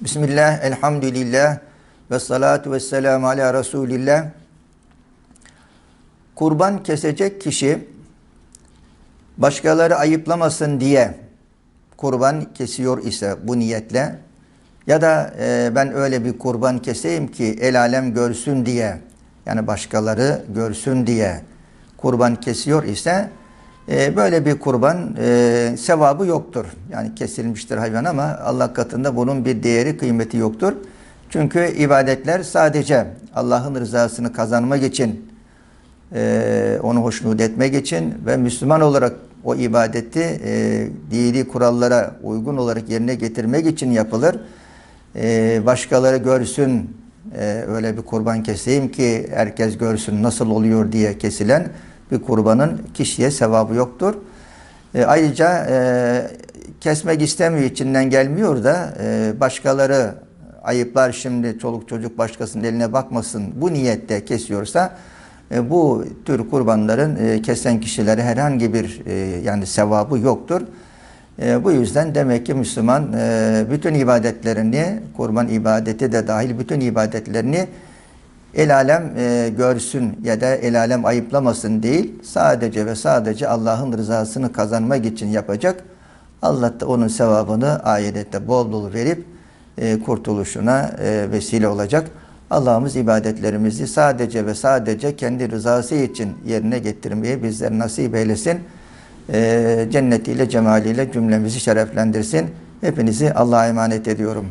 Bismillah, elhamdülillah ve salatu ve selamu ala Resulillah. Kurban kesecek kişi başkaları ayıplamasın diye kurban kesiyor ise bu niyetle ya da e, ben öyle bir kurban keseyim ki el alem görsün diye yani başkaları görsün diye kurban kesiyor ise e, böyle bir kurban e, sevabı yoktur. Yani kesilmiştir hayvan ama Allah katında bunun bir değeri kıymeti yoktur. Çünkü ibadetler sadece Allah'ın rızasını kazanmak için, e, onu hoşnut etmek için ve Müslüman olarak o ibadeti e, dini kurallara uygun olarak yerine getirmek için yapılır. E, başkaları görsün, e, öyle bir kurban keseyim ki herkes görsün nasıl oluyor diye kesilen bir kurbanın kişiye sevabı yoktur. E, ayrıca e, kesmek istemiyor, içinden gelmiyor da e, başkaları ayıplar şimdi çoluk çocuk başkasının eline bakmasın bu niyette kesiyorsa e, bu tür kurbanların e, kesen kişilere herhangi bir e, yani sevabı yoktur. E, bu yüzden demek ki Müslüman e, bütün ibadetlerini, kurban ibadeti de dahil bütün ibadetlerini el alem e, görsün ya da el alem ayıplamasın değil, sadece ve sadece Allah'ın rızasını kazanmak için yapacak. Allah da onun sevabını ahirette bol bol verip e, kurtuluşuna e, vesile olacak. Allah'ımız ibadetlerimizi sadece ve sadece kendi rızası için yerine getirmeyi bizler nasip eylesin. E, cennetiyle, cemaliyle cümlemizi şereflendirsin. Hepinizi Allah'a emanet ediyorum.